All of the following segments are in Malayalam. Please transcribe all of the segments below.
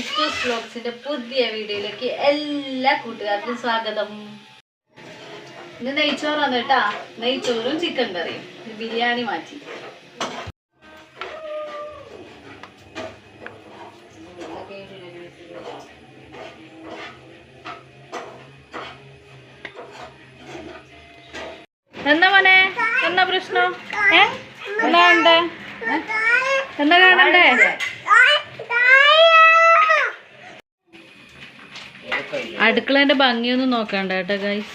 ഇസ്റ്റോസ് ബ്ലോഗ്സിന്റെ പുതിയ വീഡിയോയിലേക്ക് എല്ലാ കൂട്ടുകാർക്കും സ്വാഗതം. ഇന്ന് നെയ്ച്ചോറാണ് കേട്ടാ. നെയ്ച്ചോറും ചിക്കൻ കറിയും. ബിരിയാണി മാറ്റി. എന്താ മോനെ? എന്താ പ്രശ്നം? ഏ? എന്താ കണ്ടേ കാണണ്ടേ? അടുക്കളേന്റെ ഭംഗിയൊന്നും നോക്കണ്ട കേട്ടോ ഗൈസ്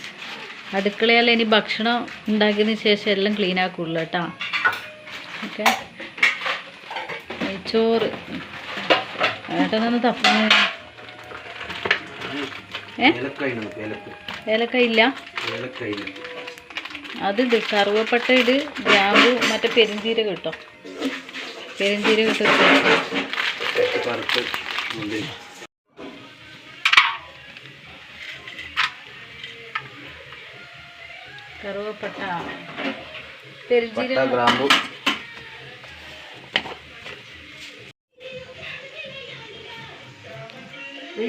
അടുക്കളയിൽ ഇനി ഭക്ഷണം ഉണ്ടാക്കിയതിന് ശേഷം എല്ലാം ക്ലീൻ ആക്കുള്ളൂ കേട്ടോ. ഓക്കെ ചോറ് ഏട്ടനൊന്ന് തപ്പ ഏലക്കയില്ല ഏലക്ക. ഇല്ല? അത് ഇത് കറുവപ്പട്ട ഇട് ഗ്രാമ്പു മറ്റേ പെരുംതീര കിട്ടും പെരുംതീര ഇട്ട് കറുവപ്പട്ട. പെരുംജീരകം. ഗ്രാമ്പു.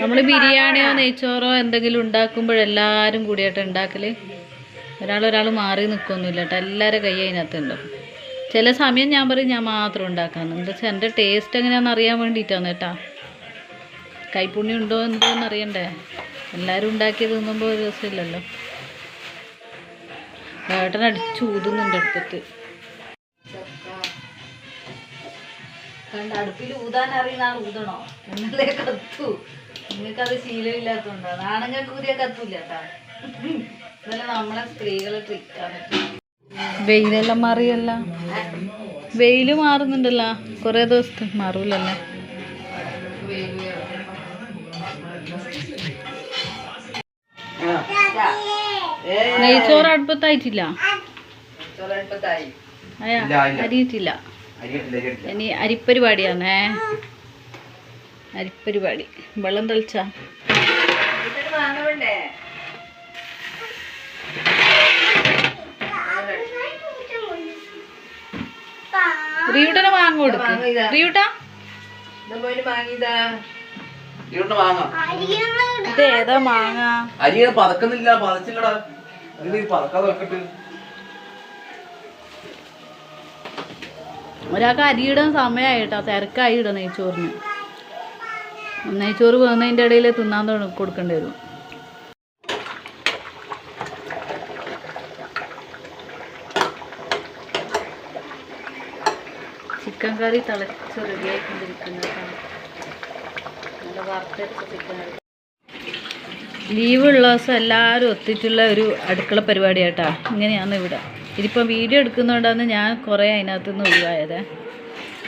നമ്മൾ ബിരിയാണിയോ നെയ്ച്ചോറോ എന്തെങ്കിലും ഉണ്ടാക്കുമ്പോഴെല്ലാവരും കൂടിയായിട്ട് ഉണ്ടാക്കൽ. ഒരാളൊരാൾ മാറി നിൽക്കൊന്നുമില്ല കേട്ടോ എല്ലാവരും കൈ അതിനകത്തുണ്ടോ. ചില സമയം ഞാൻ പറയും ഞാൻ മാത്രം ഉണ്ടാക്കാമെന്ന് എന്താ വെച്ചാൽ എന്റെ ടേസ്റ്റ് എങ്ങനെയാണെന്ന് അറിയാൻ വേണ്ടിയിട്ടാണ് കേട്ടാ. കൈപ്പുണ്യം ഉണ്ടോ എന്തോ എന്ന് അറിയണ്ടേ എല്ലാവരും ഉണ്ടാക്കി തിന്നുമ്പോൾ ഒരു രസമില്ലല്ലോ. ഏട്ടൻ അടിച്ചു ഊതുന്നുണ്ട് അടുത്തിട്ട് കണ്ട അടുപ്പിൽ ഊതാൻ അറിയുന്ന ആൾ ഊതണോ? എന്നല്ലേ കത്തു. നിങ്ങൾക്കത് ശീലമില്ലാത്തതുകൊണ്ടാണ് ആണുങ്ങൾക്ക് ഊതിയ കത്തൂല കേട്ടാ. ഇതല്ല നമ്മളെ സ്ത്രീകളെ ട്രിക്കാണ് വെയിലെല്ലാം മാറിയല്ല. വെയിൽ മാറുന്നുണ്ടല്ലോ. കുറേ ദിവസത്തെ മാറൂലല്ലേ? നെയ്ച്ചോറ് അടുപ്പത്തായിട്ടില്ല. അരിയിട്ടില്ല. ഇനി അരിപ്പരിപാടിയാണേ അരിപ്പരിപാടി. വെള്ളം തളിച്ച. റിയൂട്ടനെ വാങ്ങ കൊടുക്ക്. ഇത്. ഏതാ മാങ്ങ അരി പതക്കുന്നില്ല പതച്ചില്ലടാ. ഒരാൾക്ക് അരിയിടാൻ സമയമായിട്ടാ തിരക്കായി ഇടാം നെയ്ച്ചോറിന്. നെയ്ച്ചോറ് പോകുന്നതിന്റെ ഇടയിൽ തിന്നാൻ കൊടുക്കേണ്ടി വരും. ചിക്കൻ കറി തിളച്ച് റെഡിയായിക്കൊണ്ടിരിക്കുന്നു. നല്ല വറുത്തരച്ച ചിക്കൻ കറി. ലീവ് ഉള്ള ദിവസം എല്ലാവരും ഒത്തിട്ടുള്ള ഒരു അടുക്കള പരിപാടിയാട്ടാ. ഇങ്ങനെയാണ് ഇവിടെ. ഇതിപ്പോൾ വീഡിയോ എടുക്കുന്നതുകൊണ്ടാണ് ഞാൻ കുറേ അതിനകത്ത് നിന്ന് ഒഴിവായത്.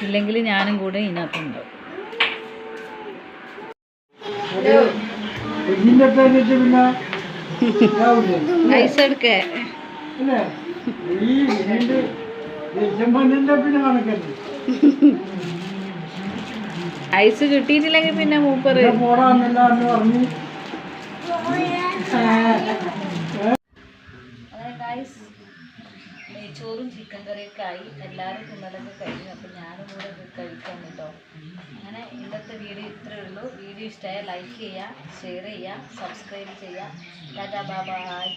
ഇല്ലെങ്കിൽ ഞാനും കൂടെ ഇതിനകത്തുണ്ട്. ഐസ് എടുക്കേ. ഐസ് കിട്ടിയിട്ടില്ലെങ്കിൽ പിന്നെ മൂപ്പറ്. അങ്ങനെ ഗൈസ് നെയ്ച്ചോറും ചിക്കൻ കറിയൊക്കെ ആയി. എല്ലാവരും തിന്നലൊക്കെ കഴിഞ്ഞു. അപ്പം ഞാനും കൂടെ കഴിക്കാൻ കഴിക്കാം കേട്ടോ. അങ്ങനെ ഇന്നത്തെ വീഡിയോ ഇത്രയേ ഉള്ളൂ. വീഡിയോ ഇഷ്ടമായ ലൈക്ക് ചെയ്യുക ഷെയർ ചെയ്യുക സബ്സ്ക്രൈബ് ചെയ്യുക ടാറ്റാ ബൈ